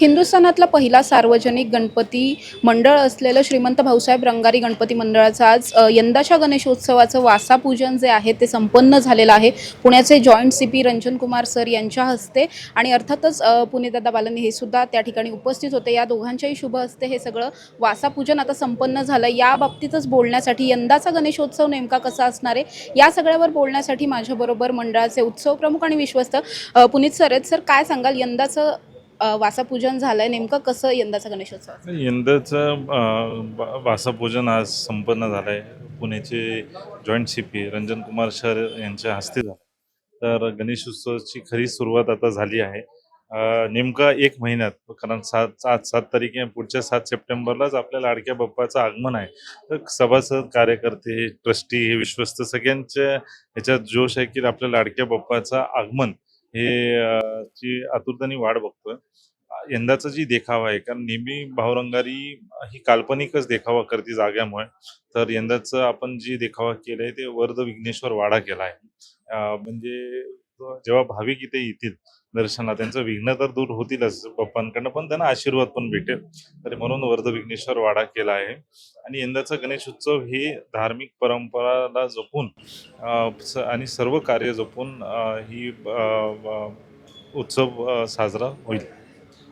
हिंदुस्थानातला पहिला सार्वजनिक गणपती मंडळ असलेलं श्रीमंत भाऊसाहेब रंगारी गणपती मंडळाचं आज यंदाच्या गणेशोत्सवाचं वासापूजन जे आहे ते संपन्न झालेलं आहे. पुण्याचे joint C P Ranjankumar sir यांच्या हस्ते आणि अर्थातच पुणेदादा बालनी हे सुद्धा त्या ठिकाणी उपस्थित होते. या दोघांच्याही शुभ हस्ते हे सगळं वासापूजन आता संपन्न झालं या बाबतीतच बोलण्यासाठी यंदाचा गणेशोत्सव नेमका कसा असणार आहे या सगळ्यावर बोलण्यासाठी माझ्याबरोबर मंडळाचे उत्सव प्रमुख आणि विश्वस्त पुनीत सर आहेत. सर काय सांगाल? यंदाचं वासापूजन झालंय. नेमकं कसं यंदाचा गणेशोत्सव? यंदाचं वासापूजन आज संपन्न झालं आहे पुण्याचे joint C P Ranjan Kumar sir यांच्या हस्ते झालं. तर गणेशोत्सवाची खरी सुरुवात आता झाली आहे. नेमका एक महिन्यात कारण सात सात सात तारीख पुढच्या सात सप्टेंबरलाच आपल्या लाडक्या बाप्पाचं आगमन आहे. तर सभासद कार्यकर्ते ट्रस्टी हे विश्वस्त सगळ्यांच्या ह्याच्यात जोश आहे की आपल्या लाडक्या बाप्पाचं आगमन हे ची आतुरताने वाट बघतोय. यंदाचा जी देखावा आहे कारण नेहमी भावरंगारी ही काल्पनिकच देखावा करते जाग्यामुळे तर यंदाचं आपण जी देखावा केलाय ते वर्ध विघ्नेश्वर वाडा केला आहे म्हणजे जेव्हा भाविक इथे येतील दर्शनाला. त्यांचं विघ्न तर दूर होतीलच पप्पांकडनं पण त्यांना आशीर्वाद पण भेटेल. तर म्हणून वर्ध विघ्नेश्वर वाडा केला आहे. आणि यंदाचा गणेश उत्सव हे धार्मिक परंपराला जपून आणि सर्व कार्य जपून ही उत्सव साजरा होईल.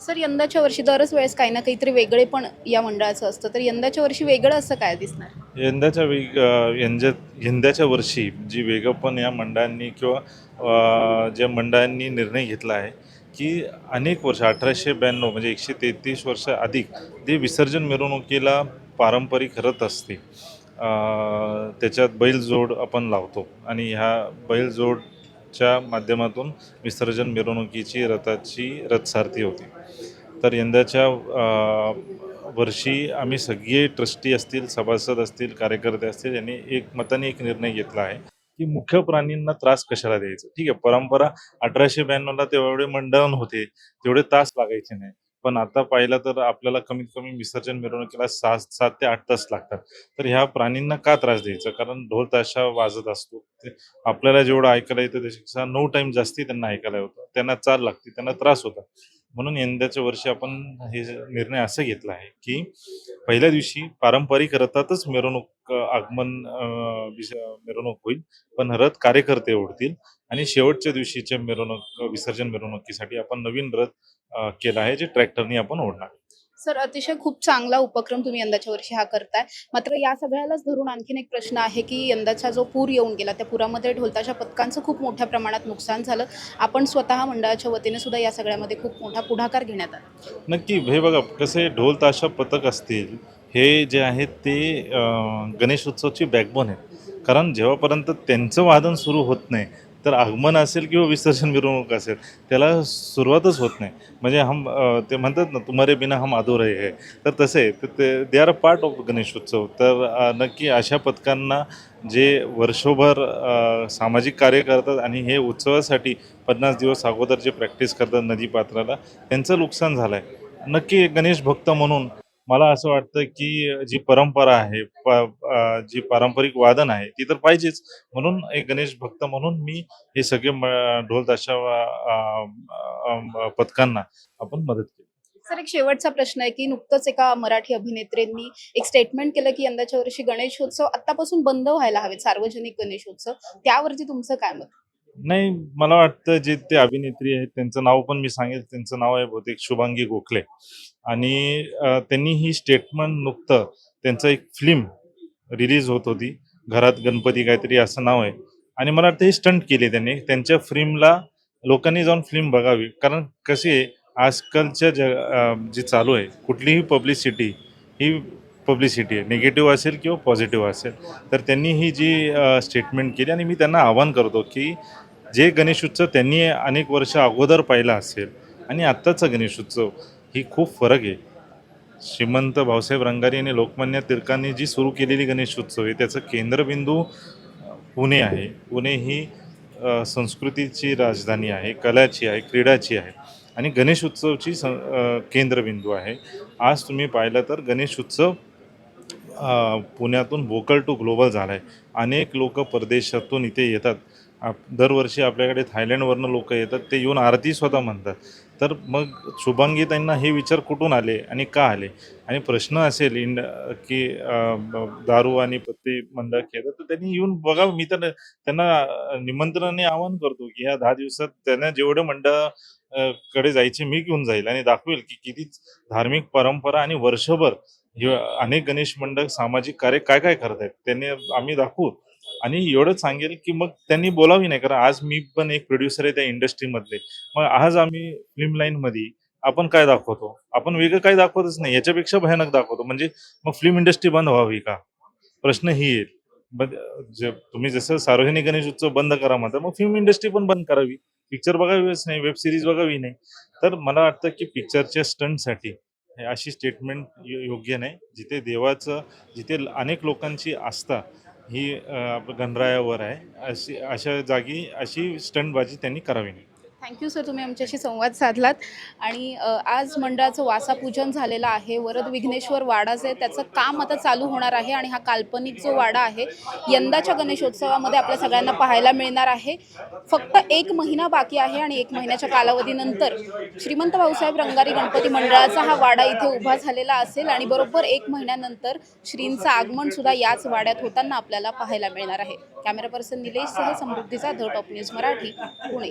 सर यंदाच्या वर्षी दरच वेळेस काही ना काहीतरी वेगळे पण या मंडळाचं असतं. तर यंदाच्या वर्षी वेगळं असं काय दिसणार? यंदाच्या वेग यंजा यंदाच्या वर्षी जी वेगपण या मंडळांनी किंवा ज्या मंडळांनी निर्णय घेतला आहे की अनेक वर्ष अठराशे ब्याण्णव म्हणजे एकशे तेहतीस वर्ष अधिक ते विसर्जन मिरवणुकीला पारंपरिक रथ असते त्याच्यात बैलजोड आपण लावतो आणि ह्या बैलजोडच्या माध्यमातून विसर्जन मिरवणुकीची रथाची रथसारथी होती. तर यंदाच्या वर्षी आम्ही सगळे ट्रस्टी असतील सभासद असतील कार्यकर्ते असतील यांनी एक मताने एक निर्णय घेतला आहे की मुख्य प्राणींना त्रास कशाला द्यायचा? ठीक आहे परंपरा अठराशे ब्याण्णवला तेवढे मंडळन होते तेवढे तास लागायचे नाही. पण आता पाहिलं तर आपल्याला कमीत कमी विसर्जन मिरवणुकीला सात सात ते आठ तास लागतात. तर ह्या प्राणींना का त्रास द्यायचा? कारण ढोल ताशा वाजत असतो. आपल्याला जेवढं ऐकायला येतं त्याच्यापेक्षा नऊ टाइम जास्ती त्यांना ऐकायला होतं. त्यांना चाल लागते त्यांना त्रास होता. म्हणून यंदाच्या वर्षी आपण हे निर्णय असं घेतला आहे की पहिल्या दिवशी पारंपरिक रथातच मिरवणूक आगमन मिरवणूक होईल. पण रथ कार्यकर्ते ओढतील आणि शेवटच्या दिवशीच्या मिरवणूक विसर्जन मिरवणुकीसाठी आपण नवीन रथ केला आहे जे ट्रॅक्टरनी आपण ओढणार सर अतिशय खूप चांगला उपक्रम तुम्ही यंदाच्या वर्षी हा करताय. मात्र या सगळ्यालाच धरून आणखीन एक प्रश्न आहे की यंदाचा जो पूर येऊन गेला त्या पुरामध्ये ढोलताच्या पथकांचं खूप मोठ्या प्रमाणात नुकसान झालं. आपण स्वतः मंडळाच्या वतीने सुद्धा या सगळ्यामध्ये खूप मोठा पुढाकार घेण्यात आला. नक्की हे बघा कसे ढोलताशा पथक असतील हे जे आहेत ते गणेश उत्सवची बॅकबोन आहेत. कारण जेव्हापर्यंत त्यांचं वादन सुरू होत नाही तर आगमन असेल किंवा विसर्जन मिरवणूक असेल त्याला सुरुवातच होत नाही. म्हणजे हम ते म्हणतात ना तुम्हारे बिना हम अधुरे आहे तर तसे तर ते they are a part of Ganesh Utsav तर नक्की अशा पथकांना जे वर्षभर सामाजिक कार्य करतात आणि हे उत्सवासाठी पन्नास दिवस अगोदर जे प्रॅक्टिस करतात नदीपात्राला त्यांचं नुकसान झालं आहे नक्की गणेश भक्त म्हणून मला असं वाटतं की जी परंपरा आहे जी पारंपरिक वादन आहे ती तर पाहिजेच. म्हणून एक गणेश भक्त म्हणून मी हे सगळे ढोल ताशा पथकांना आपण मदत केली. सर एक शेवटचा प्रश्न आहे की नुकतंच एका मराठी अभिनेत्रींनी एक स्टेटमेंट केलं की यंदाच्या वर्षी गणेशोत्सव आतापासून बंद व्हायला हवेत सार्वजनिक गणेशोत्सव त्यावरती तुमचं काय मत? नाही मला वाटतं जे ते अभिनेत्री आहेत त्यांचं नाव पण मी सांगेल. त्यांचं नाव आहे बहुतेक शुभांगी गोखले. आणि त्यांनी ही स्टेटमेंट नुकतं त्यांचं एक फिल्म रिलीज होत होती घरात गणपती काहीतरी असं नाव आहे. आणि मला वाटतं हे स्टंट केले त्यांनी. त्यांच्या फिल्मला लोकांनी जाऊन फिल्म बघावी. कारण कशी आहे आजकालच्या जग जे चालू आहे कुठलीही पब्लिसिटी ही पब्लिसिटी आहे. निगेटिव्ह असेल किंवा पॉझिटिव्ह असेल. तर त्यांनी ही जी स्टेटमेंट केली आणि मी त्यांना आवाहन करतो की जे गणेशोत्सव त्यांनी अनेक वर्ष अगोदर पाहिला असेल आणि आत्ताचा गणेशोत्सव ही खूप फरक आहे. श्रीमंत भाऊसाहेब रंगारी आणि लोकमान्य टिळकांनी जी सुरू केलेली गणेशोत्सव आहे त्याचं केंद्रबिंदू पुणे आहे. पुणे ही संस्कृतीची राजधानी आहे कलाची आहे क्रीडाची आहे आणि गणेश उत्सवची स केंद्रबिंदू आहे. आज तुम्ही पाहिलं तर गणेश उत्सव पुण्यातून वोकल टू ग्लोबल झाला आहे अनेक लोक परदेशातून इथे येतात. आप दरवर्षी आपल्याकडे थायलंडवरनं लोक येतात ते येऊन आरती स्वतः म्हणतात. तर मग शुभांगी त्यांना हे विचार कुठून आले आणि का आले? आणि प्रश्न असेल इंड की दारू आणि पत्ती मंडळ केलं तर त्यांनी येऊन बघावं मी तर त्यांना निमंत्रणाने आवाहन करतो की ह्या दहा दिवसात त्यांना जेवढं मंडळकडे जायचे मी घेऊन जाईल आणि दाखवेल की किती धार्मिक परंपरा आणि वर्षभर हे अनेक गणेश मंडळ सामाजिक कार्य काय काय करत आहेत त्यांनी आम्ही दाखवू. आणि एवढंच सांगेल की मग त्यांनी बोलावी नाही कारण आज मी पण एक प्रोड्युसर आहे त्या इंडस्ट्रीमधले मग आज आम्ही फिल्म लाईन मध्ये आपण काय दाखवतो? आपण वेगळं काय दाखवतच नाही याच्यापेक्षा भयानक दाखवतो. म्हणजे मग फिल्म इंडस्ट्री बंद व्हावी का? प्रश्न ही येईल तुम्ही जसं सार्वजनिक गणेश उत्सव बंद करा म्हणता मग फिल्म इंडस्ट्री पण बंद करावी. पिक्चर बघावीच नाही वेब सिरीज बघावी नाही. तर मला वाटतं की पिक्चरच्या स्टंटसाठी अशी स्टेटमेंट योग्य नाही. जिथे देवाचं जिथे अनेक लोकांची आस्था ही अं, गणरायावर आहे. अशी अशा जागी अशी स्टंटबाजी त्यांनी करावी. नाही थँक्यू सर तुम्ही आमच्याशी संवाद साधलात. आणि आज मंडळाचं वासापूजन झालेलं आहे. वरद विघ्नेश्वर वाडाचं आहे, त्याचं काम आता चालू होणार आहे आणि हा काल्पनिक जो वाडा आहे यंदाच्या गणेशोत्सवामध्ये आपल्या सगळ्यांना पाहायला मिळणार आहे. फक्त एक महिना बाकी आहे आणि एक महिन्याच्या कालावधीनंतर श्रीमंत भाऊसाहेब रंगारी गणपती मंडळाचा हा वाडा इथे उभा झालेला असेल आणि बरोबर एक महिन्यानंतर श्रींचं आगमन सुद्धा याच वाड्यात होताना आपल्याला पाहायला मिळणार आहे. कॅमेरा पर्सन निलेशसह समृद्धीचा the top news Marathi Pune.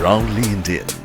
proudly Indian.